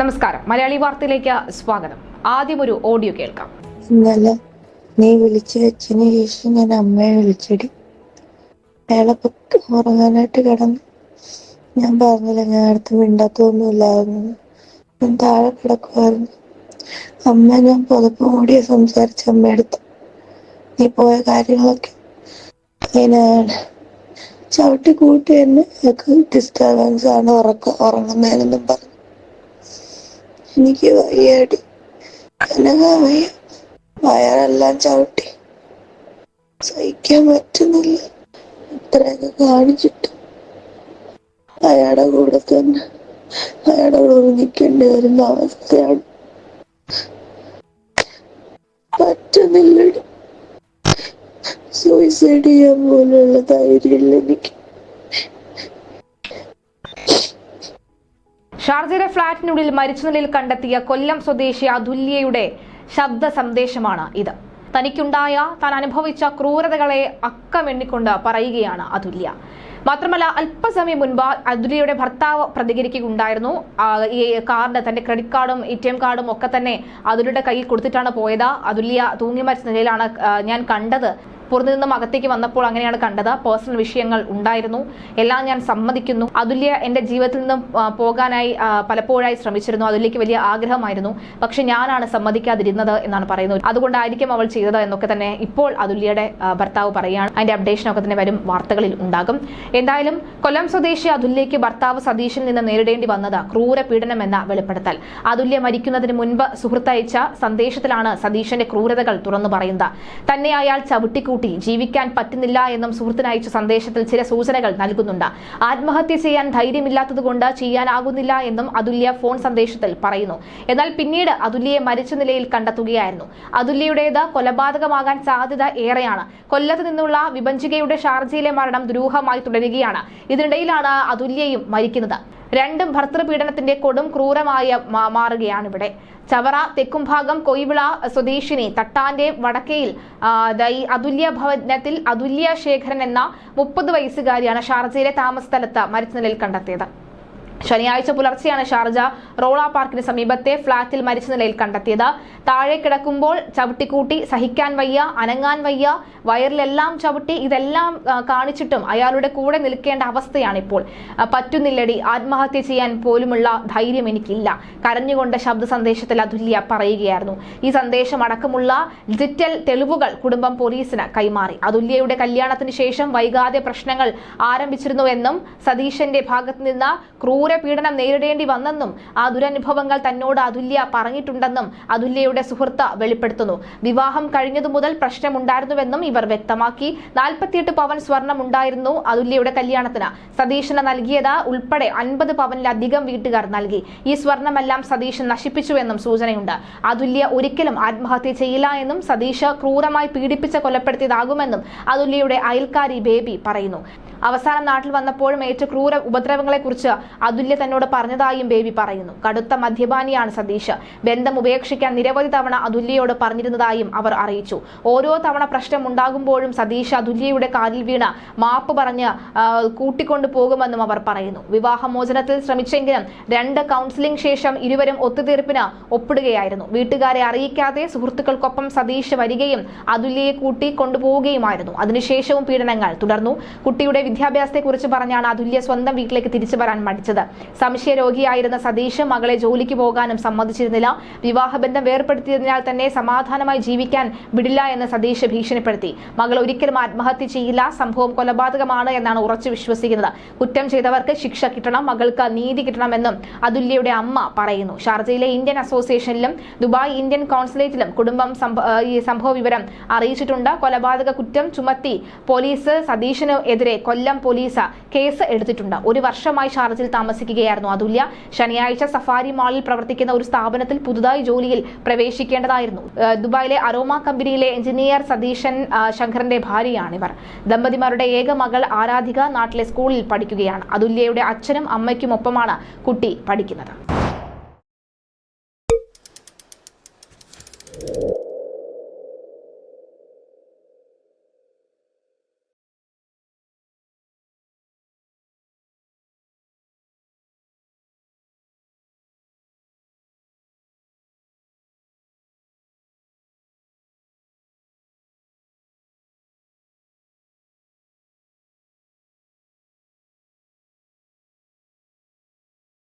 നമസ്കാരം. മലയാളി വാർത്തയിലേക്ക് സ്വാഗതം. ആദ്യം ഒരു ഓഡിയോ കേൾക്കാം. ഇന്നലെ നീ വിളിച്ചു വെച്ചതിന് ശേഷം ഞാൻ അമ്മയെ വിളിച്ചടി. അയാളെ ഉറങ്ങാനായിട്ട് കിടന്നു. ഞാൻ പറഞ്ഞില്ല ഞാൻ അടുത്ത് മിണ്ടാത്തൊന്നുമില്ലായിരുന്നു. ഞാൻ താഴെ കിടക്കുമായിരുന്നു അമ്മ ഞാൻ പുതപ്പ് മൂടിയ സംസാരിച്ച അമ്മയെടുത്ത് നീ പോയ കാര്യങ്ങളൊക്കെ അതിനാണ് ചവിട്ടി കൂട്ടി തന്നെ ഡിസ്റ്റർബൻസ് ആണ് ഉറക്കം ഉറങ്ങുന്നതിനെന്നും പറഞ്ഞു. എനിക്ക് വയ്യാടി. വയറെല്ലാം ചവിട്ടി. സഹിക്കാൻ പറ്റുന്നില്ല. ഇത്രയൊക്കെ കാണിച്ചിട്ട്. അയാളുടെ കൂടെ തന്നെ. അയാളുടെ കൂടെ വരുന്ന അവസ്ഥയാണ്. പറ്റുന്നില്ല സൂയിസൈഡ് ചെയ്യാൻ പോലുള്ള ധൈര്യമില്ല എനിക്ക്. ഷാർജയിലെ ഫ്ളാറ്റിനുള്ളിൽ മരിച്ച നിലയിൽ കണ്ടെത്തിയ കൊല്ലം സ്വദേശി അതുല്യയുടെ ശബ്ദ സന്ദേശമാണ് ഇത്. തനിക്കുണ്ടായ താൻ അനുഭവിച്ച ക്രൂരതകളെ അക്കമെണ്ണിക്കൊണ്ട് പറയുകയാണ് അതുല്യ. മാത്രമല്ല അല്പസമയം മുൻപ് അതുല്യയുടെ ഭർത്താവ് പ്രതികരിക്കുകയുണ്ടായിരുന്നു. ഈ കാർഡ് തന്റെ ക്രെഡിറ്റ് കാർഡും എ ടി എം കാർഡും ഒക്കെ തന്നെ അതുല്യയുടെ കയ്യിൽ കൊടുത്തിട്ടാണ് പോയത്. അതുല്യ തൂങ്ങി മരിച്ച നിലയിലാണ് ഞാൻ കണ്ടത്. പുറത്തു നിന്നും അകത്തേക്ക് വന്നപ്പോൾ അങ്ങനെയാണ് കണ്ടത്. പേഴ്സണൽ വിഷയങ്ങൾ ഉണ്ടായിരുന്നു. എല്ലാം ഞാൻ സമ്മതിക്കുന്നു. അതുല്യ എന്റെ ജീവിതത്തിൽ നിന്നും പോകാനായി പലപ്പോഴായി ശ്രമിച്ചിരുന്നു. അതുല്യക്ക് വലിയ ആഗ്രഹമായിരുന്നു. പക്ഷെ ഞാനാണ് സമ്മതിക്കാതിരുന്നത് എന്നാണ് പറയുന്നത്. അതുകൊണ്ടായിരിക്കും അവൾ ചെയ്തത് എന്നൊക്കെ തന്നെ ഇപ്പോൾ അതുല്യയുടെ ഭർത്താവ് പറയുകയാണ്. അതിന്റെ അപ്ഡേഷനൊക്കെ തന്നെ വരും വാർത്തകളിൽ ഉണ്ടാകും. എന്തായാലും കൊല്ലം സ്വദേശി അതുല്യയ്ക്ക് ഭർത്താവ് സതീഷിൽ നിന്ന് നേരിടേണ്ടി വന്നത് ക്രൂര പീഡനം എന്ന വെളിപ്പെടുത്തൽ. അതുല്യ മരിക്കുന്നതിന് മുൻപ് സുഹൃത്തയച്ച സന്ദേശത്തിലാണ് സതീഷിന്റെ ക്രൂരതകൾ തുറന്നു പറയുന്നത്. തന്നെ അയാൾ ചവിട്ടിക്കൂട്ടി ജീവിക്കാൻ പറ്റുന്നില്ല എന്നും സുഹൃത്തിന് അയച്ച സന്ദേശത്തിൽ ചില സൂചനകൾ നൽകുന്നുണ്ട്. ആത്മഹത്യ ചെയ്യാൻ ധൈര്യമില്ലാത്തതുകൊണ്ട് ചെയ്യാനാകുന്നില്ല എന്നും അതുല്യ ഫോൺ സന്ദേശത്തിൽ പറയുന്നു. എന്നാൽ പിന്നീട് അതുല്യയെ മരിച്ച നിലയിൽ കണ്ടെത്തുകയായിരുന്നു. അതുല്യയുടേത് കൊലപാതകമാകാൻ സാധ്യത ഏറെയാണ്. കൊല്ലത്ത് നിന്നുള്ള വിഭജികയുടെ ഷാർജയിലെ മരണം ദുരൂഹമായി തുടരുകയാണ്. ഇതിനിടയിലാണ് അതുല്യയും മരിക്കുന്നത്. രണ്ടും ഭർത്തൃപീഡനത്തിന്റെ കൊടും ക്രൂരമായ മാറുകയാണ് ഇവിടെ ചവറ തെക്കുംഭാഗം കൊയ്വിള സ്വദേശിനി തട്ടാന്റെ വടക്കയിൽ അതുല്യ ഭവനത്തിൽ അതുല്യ ശേഖരൻ എന്ന മുപ്പത് വയസ്സുകാരിയാണ് ഷാർജയിലെ താമസ സ്ഥലത്ത് മരിച്ച നിലയിൽ കണ്ടെത്തിയത്. ശനിയാഴ്ച പുലർച്ചെയാണ് ഷാർജ റോള പാർക്കിന് സമീപത്തെ ഫ്ളാറ്റിൽ മരിച്ച നിലയിൽ കണ്ടെത്തിയത്. താഴെ കിടക്കുമ്പോൾ ചവിട്ടിക്കൂട്ടി സഹിക്കാൻ വയ്യ അനങ്ങാൻ വയ്യ വയറിലെല്ലാം ചവിട്ടി ഇതെല്ലാം കാണിച്ചിട്ടും അയാളുടെ കൂടെ നിൽക്കേണ്ട അവസ്ഥയാണ് ഇപ്പോൾ. പറ്റുന്നില്ലടി ആത്മഹത്യ ചെയ്യാൻ പോലുമുള്ള ധൈര്യം എനിക്കില്ല. കരഞ്ഞുകൊണ്ട് ശബ്ദ സന്ദേശത്തിൽ അതുല്യ പറയുകയായിരുന്നു. ഈ സന്ദേശം അടക്കമുള്ള ഡിജിറ്റൽ തെളിവുകൾ കുടുംബം പോലീസിന് കൈമാറി. അതുല്യയുടെ കല്യാണത്തിന് ശേഷം വൈകാതെ പ്രശ്നങ്ങൾ ആരംഭിച്ചിരുന്നുവെന്നും സതീശന്റെ ഭാഗത്ത് നിന്ന് ക്രൂര പീഡനം നേരിടേണ്ടി വന്നെന്നും ആ ദുരനുഭവങ്ങൾ തന്നോട് അതുല്യ പറഞ്ഞിട്ടുണ്ടെന്നും അതുല്യയുടെ സുഹൃത്ത് വെളിപ്പെടുത്തുന്നു. വിവാഹം കഴിഞ്ഞതു മുതൽ പ്രശ്നമുണ്ടായിരുന്നുവെന്നും ഇവർ വ്യക്തമാക്കി. നാൽപ്പത്തിയെട്ട് പവൻ സ്വർണം ഉണ്ടായിരുന്നു അതുല്യയുടെ കല്യാണത്തിന്. സതീശന് നൽകിയത് ഉൾപ്പെടെ അൻപത് പവനിലധികം വീട്ടുകാർ നൽകി. ഈ സ്വർണമെല്ലാം സതീശൻ നശിപ്പിച്ചുവെന്നും സൂചനയുണ്ട്. അതുല്യ ഒരിക്കലും ആത്മഹത്യ ചെയ്യില്ല എന്നും സതീഷ് ക്രൂരമായി പീഡിപ്പിച്ച് കൊലപ്പെടുത്തിയതാകുമെന്നും അതുല്യയുടെ അയൽക്കാരി ബേബി പറയുന്നു. അവസാനം നാട്ടിൽ വന്നപ്പോഴും ഏറ്റവും ക്രൂര ഉപദ്രവങ്ങളെക്കുറിച്ച് അതുല്യ തന്നോട് പറഞ്ഞതായും ബേബി പറയുന്നു. കടുത്ത മദ്യപാനിയാണ് സതീഷ്. ബന്ധം ഉപേക്ഷിക്കാൻ നിരവധി തവണ അതുല്യയോട് പറഞ്ഞിരുന്നതായും അവർ അറിയിച്ചു. ഓരോ തവണ പ്രശ്നം ഉണ്ടാകുമ്പോഴും സതീഷ് അതുല്യയുടെ കാലിൽ വീണ മാപ്പ് പറഞ്ഞ് കൂട്ടിക്കൊണ്ടു പോകുമെന്നും അവർ പറയുന്നു. വിവാഹമോചനത്തിൽ ശ്രമിച്ചെങ്കിലും രണ്ട് കൗൺസിലിംഗ് ശേഷം ഇരുവരും ഒത്തുതീർപ്പിന് ഒപ്പിടുകയായിരുന്നു. വീട്ടുകാരെ അറിയിക്കാതെ സുഹൃത്തുക്കൾക്കൊപ്പം സതീഷ് വരികയും അതുല്യയെ കൂട്ടി കൊണ്ടുപോവുകയുമായിരുന്നു. അതിനുശേഷവും പീഡനങ്ങൾ തുടർന്നു. കുട്ടിയുടെ വിദ്യാഭ്യാസത്തെക്കുറിച്ച് പറഞ്ഞാണ് അതുല്യ സ്വന്തം വീട്ടിലേക്ക് തിരിച്ചു വരാൻ മടിച്ചത്. സംശയരോഗിയായിരുന്ന സതീഷ് മകളെ ജോലിക്ക് പോകാനും സമ്മതിച്ചിരുന്നില്ല. വിവാഹബന്ധം വേർപ്പെടുത്തിയതിനാൽ തന്നെ സമാധാനമായി ജീവിക്കാൻ വിടില്ല എന്ന് സതീഷ് ഭീഷണിപ്പെടുത്തി. മകൾ ഒരിക്കലും ആത്മഹത്യ ചെയ്യില്ല. സംഭവം കൊലപാതകമാണ് എന്നാണ് ഉറച്ചു വിശ്വസിക്കുന്നത്. കുറ്റം ചെയ്തവർക്ക് ശിക്ഷ കിട്ടണം മകൾക്ക് നീതി കിട്ടണമെന്നും അതുല്യയുടെ അമ്മ പറയുന്നു. ഷാർജയിലെ ഇന്ത്യൻ അസോസിയേഷനിലും ദുബായ് ഇന്ത്യൻ കോൺസുലേറ്റിലും കുടുംബം ഈ സംഭവ വിവരം അറിയിച്ചിട്ടുണ്ട്. കൊലപാതക കുറ്റം ചുമത്തി പോലീസ് സതീഷിന് കൊല്ലം പോലീസ് കേസ് എടുത്തിട്ടുണ്ട്. ഒരു വർഷമായി ഷാർജയിൽ താമസിക്കുകയായിരുന്നു. അതുല്യ ശനിയാഴ്ച സഫാരി മാളിൽ പ്രവർത്തിക്കുന്ന ഒരു സ്ഥാപനത്തിൽ പുതുതായി ജോലിയിൽ പ്രവേശിക്കേണ്ടതായിരുന്നു. ദുബായിലെ അരോമ കമ്പനിയിലെ എഞ്ചിനീയർ സതീശൻ ശങ്കറിന്റെ ഭാര്യയാണിവർ. ദമ്പതിമാരുടെ ഏക മകൾ ആരാധിക നാട്ടിലെ സ്കൂളിൽ പഠിക്കുകയാണ്. അതുല്യയുടെ അച്ഛനും അമ്മയ്ക്കും ഒപ്പമാണ് കുട്ടി പഠിക്കുന്നത്.